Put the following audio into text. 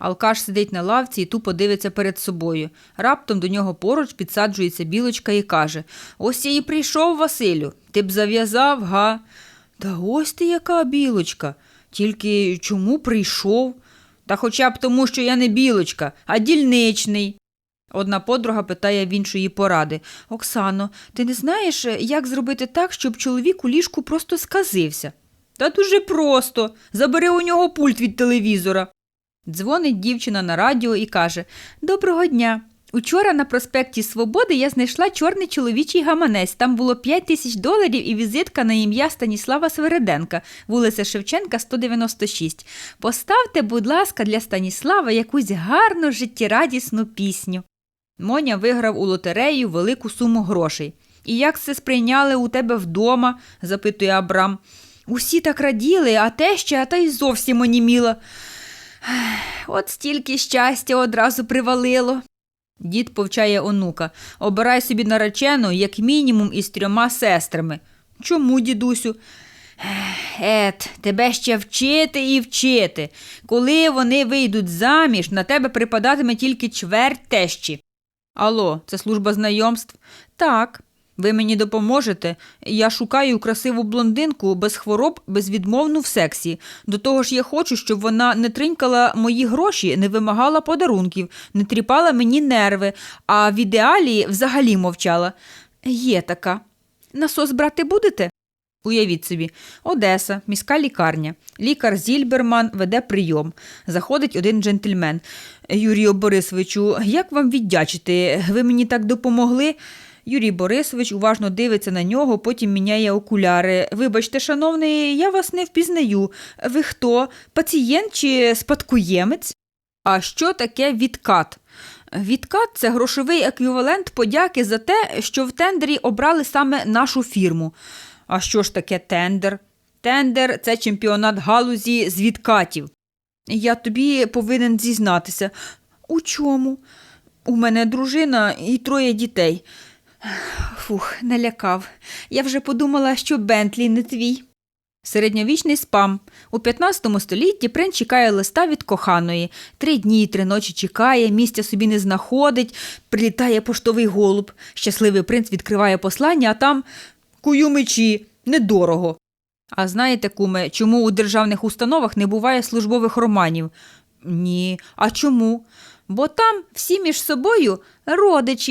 Алкаш сидить на лавці і тупо дивиться перед собою. Раптом до нього поруч підсаджується білочка і каже: Ось я і прийшов, Василю. Ти б зав'язав, га? Та ось ти яка білочка. Тільки чому прийшов? Та хоча б тому, що я не білочка, а дільничний. Одна подруга питає в іншої поради. Оксано, ти не знаєш, як зробити так, щоб чоловік у ліжку просто сказився? Та дуже просто. Забери у нього пульт від телевізора. Дзвонить дівчина на радіо і каже: Доброго дня. Учора на проспекті Свободи я знайшла чорний чоловічий гаманець. Там було 5 тисяч доларів і візитка на ім'я Станіслава Свереденка, вулиця Шевченка, 196. Поставте, будь ласка, для Станіслава якусь гарну життєрадісну пісню. Моня виграв у лотерею велику суму грошей. І як це сприйняли у тебе вдома? запитує Абрам. Усі так раділи, а те ще, а та й зовсім оніміла. От стільки щастя одразу привалило. Дід повчає онука. Обирай собі наречену, як мінімум, із трьома сестрами. Чому, дідусю? Ет, тебе ще вчити і вчити. Коли вони вийдуть заміж, на тебе припадатиме тільки чверть тещі. Алло, це служба знайомств? Так. Ви мені допоможете? Я шукаю красиву блондинку без хвороб, безвідмовну в сексі. До того ж, я хочу, щоб вона не тринькала мої гроші, не вимагала подарунків, не тріпала мені нерви, а в ідеалі взагалі мовчала. Є така. Насос брати будете? Уявіть собі, Одеса, міська лікарня. Лікар Зільберман веде прийом. Заходить один джентльмен. Юрію Борисовичу, як вам віддячити? Ви мені так допомогли? Юрій Борисович уважно дивиться на нього, потім міняє окуляри. Вибачте, шановний, я вас не впізнаю. Ви хто? Пацієнт чи спадкоємець? А що таке відкат? Відкат це грошовий еквівалент подяки за те, що в тендері обрали саме нашу фірму. А що ж таке тендер? Тендер це чемпіонат галузі з відкатів. Я тобі повинен зізнатися. У чому? У мене дружина і троє дітей. Фух, налякав. Я вже подумала, що Бентлі не твій. Середньовічний спам. У 15 столітті принц чекає листа від коханої. Три дні й три ночі чекає, місця собі не знаходить, прилітає поштовий голуб. Щасливий принц відкриває послання, а там кую мечі, недорого. А знаєте, куме, чому у державних установах не буває службових романів? Ні. А чому? Бо там всі між собою родичі.